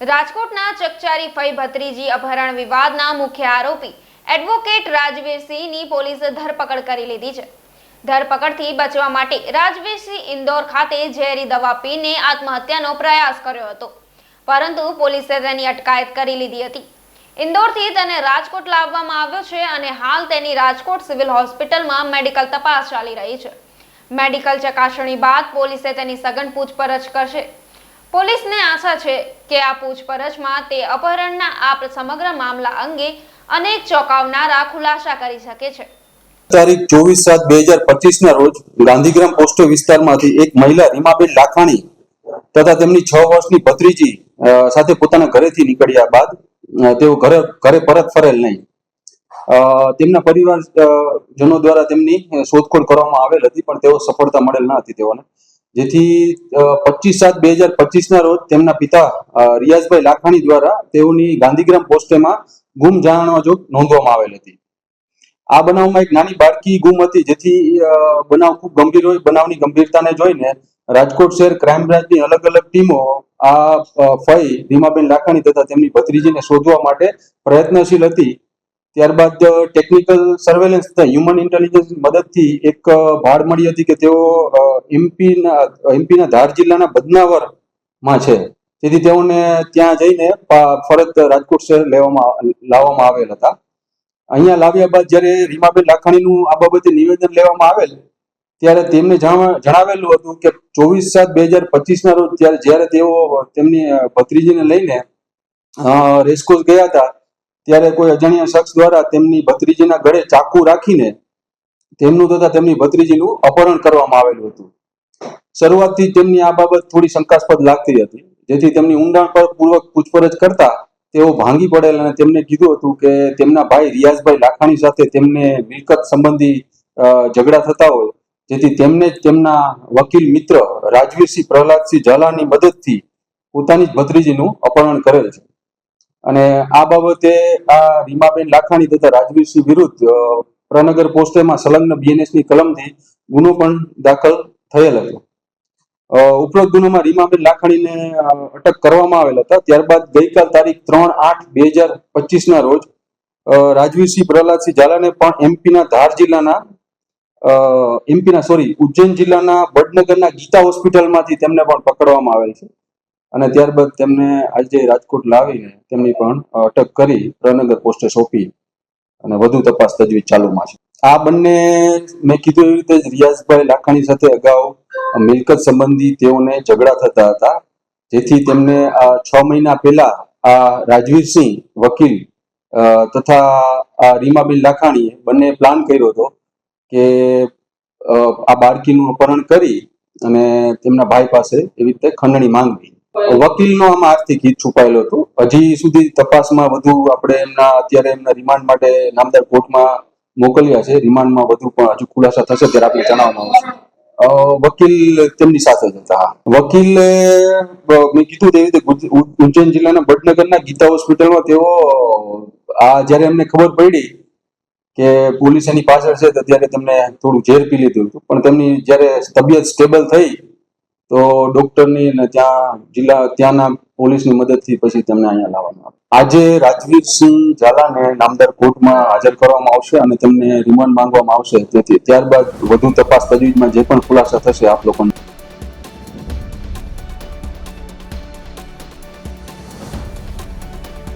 રાજકોટના ચકચારી ફઈ ભત્રીજી અપહરણ વિવાદના મુખ્ય આરોપી એડવોકેટ રાજવીરસિંહની પોલીસે ધરપકડ કરી લીધી છે. ધરપકડથી બચવા માટે રાજવીરસિંહ ઇન્દોર ખાતે ઝેરી દવા પીને આત્મહત્યાનો પ્રયાસ કર્યો હતો. પરંતુ પોલીસે તેની અટકાયત કરી લીધી હતી. ઇન્દોરથી તેને રાજકોટ લાવવામાં આવ્યો છે અને હાલ તેની રાજકોટ સિવિલ હોસ્પિટલમાં મેડિકલ તપાસ ચાલી રહી છે. મેડિકલ ચકાસણી બાદ પોલીસે તેની સઘન પૂછપરછ કરશે. પોલીસને આશા છે કે આ પૂછપરછમાં તે અપહરણના આ સમગ્ર મામલા અંગે અનેક ચોંકાવનારા ખુલાસા કરી શકે છે. તારીખ ચોવીસ સાત બે હજાર પચીસ ના રોજ ગાંધીગ્રામ પોસ્ટો વિસ્તારમાંથી એક મહિલા રીમાબેન લાખાણી તથા તેમની છ વર્ષની ભત્રીજી સાથે પોતાના ઘરેથી નીકળ્યા બાદ તેઓ ઘરે ઘરે પરત ફરેલ નહીં. તેમના પરિવાર જનો દ્વારા તેમની શોધખોળ કરવામાં આવેલ હતી પણ તેઓ સફળતા મળેલ ન હતી તેઓને. જેથી પચીસ સાત બે હજાર પચીસ ના રોજ તેમના પિતા રિયાઝભાઈ લાખાણી દ્વારા તેઓની ગાંધીગ્રામ પોસ્ટેમાં ગુમ જાણવા જોગ નોંધવામાં આવેલ હતી. આ બનાવમાં એક નાની બાળકી ગુમ હતી, જેથી બનાવ ખૂબ ગંભીર હોય, બનાવની ગંભીરતાને જોઈને રાજકોટ શહેર ક્રાઇમ બ્રાન્ચની અલગ અલગ ટીમો આ ફઈ રીમાબેન લાખાણી તથા તેમની ભત્રીજીને શોધવા માટે પ્રયત્નશીલ હતી. ત્યારબાદ ટેકનિકલ સર્વેલન્સ તથા હ્યુમન ઇન્ટેલિજન્સ મદદથી એક ભાળ મળી હતી કે તેઓ એમપીના એમપીના ધાર જિલ્લાના બદનાવરમાં છે. તેથી તેઓને ત્યાં જઈને ફરજ રાજકોટ શહેર લેવામાં, લાવવામાં આવેલ હતા. અહીંયા લાવ્યા બાદ જ્યારે રીમાબેન લાખાણીનું આ બાબતે નિવેદન લેવામાં આવેલ, ત્યારે તેમને જાણવા- જણાવેલું હતું કે ચોવીસ સાત બે હજાર પચીસના રોજ ત્યારે જ્યારે તેઓ તેમની ભત્રીજીને લઈને રેસકોર્સ ગયા હતા ત્યારે કોઈ અજાણ્યા શખ્સ દ્વારા તેમની ભત્રીજીના ગળે ચાકુ રાખીને તેમનું તથા તેમની ભત્રીજીનું અપહરણ કરવામાં આવેલું હતું. શરૂઆતથી તેમની આ બાબત થોડી શંકાસ્પદ લાગતી હતી. જેથી તેમની ઊંડાણ પર પૂર્વક પૂછપરછ કરતા તેઓ ભાંગી પડેલ અને તેમને કીધું હતું કે તેમના ભાઈ રિયાઝભાઈ લાખાણી સાથે તેમને મિલકત સંબંધી ઝઘડા થતા હોય. જેથી તેમને જ તેમના વકીલ મિત્ર રાજવીરસિંહ પ્રહલાદસિંહ ઝાલાની મદદથી પોતાની જ ભત્રીજીનું અપહરણ કરેલ છે. અને આ બાબતે આ રીમાબેન લાખાણી તથા રાજવીરસિંહ વિરુદ્ધ પ્રનગર પોસ્ટેમાં સંલગ્ન બીએનએસની કલમથી ગુનો પણ દાખલ થયેલ હતો. ઉપરોક્ત ગુનામાં રીમાબેન લાખાણીને અટક કરવામાં આવેલ હતા. ત્યારબાદ ગઈકાલ તારીખ ત્રણ આઠ બે હજાર પચીસ ના રોજ રાજવીરસિંહ પ્રહલાદસિંહ ઝાલાને પણ એમપીના ધાર જિલ્લાના એમપીના સોરી, ઉજ્જૈન જિલ્લાના વડનગરના ગીતા હોસ્પિટલમાંથી તેમને પણ પકડવામાં આવેલ છે. અને ત્યારબાદ તેમને આજે રાજકોટ લાવીને તેમની પણ અટક કરી પ્રનગર પોસ્ટે સોંપી અને વધુ તપાસ તજવીજ ચાલુમાં છે. આ બંને મેં કીધું એવી રીતે જ રિયાઝભાઈ લાખાણી સાથે અગાઉ મિલકત સંબંધી તેઓને ઝઘડા થતા હતા, જેથી તેમને આ છ મહિના પહેલા આ રાજવીરસિંહ વકીલ તથા આ રીમાબેન લાખાણીએ બંને પ્લાન કર્યો હતો કે આ બાળકીનું અપહરણ કરી અને તેમના ભાઈ પાસે એવી રીતે ખંડણી માંગવી. વકીલનો આમાં આર્થિક હિત છુપાયેલો હતો. હજી સુધી તપાસમાં વધુ આપણે એમના, અત્યારે એમના રિમાન્ડ માટે નામદાર કોર્ટમાં મોકલ્યા છે. રિમાન્ડમાં વધુ પણ હજુ ખુલાસા થશે ત્યારે આપણે જણાવવામાં આવશે. વકીલ તેમની સાથે જ હતા. વકીલે મેં કીધું તેવી રીતે ઉજ્જૈન જિલ્લાના વડનગરના ગીતા હોસ્પિટલમાં તેઓ આ જ્યારે એમને ખબર પડી કે પોલીસ એની પાછળ છે, તો ત્યારે તેમને થોડું ઝેર પી લીધું હતું. પણ તેમની જ્યારે તબિયત સ્ટેબલ થઈ તો ડોક્ટરની અને ત્યાં જિલ્લા, ત્યાંના પોલીસની મદદથી પછી તેમને અહીંયા લાવવામાં આવે. આજે રાજવીરસિંહ ઝાલાને નામદાર કોર્ટમાં હાજર કરવામાં આવશે અને તેમને રિમાન્ડ માંગવામાં આવશે. તેથી ત્યારબાદ વધુ તપાસ તજવીજમાં જે પણ ખુલાસા થશે, આપ લોકોને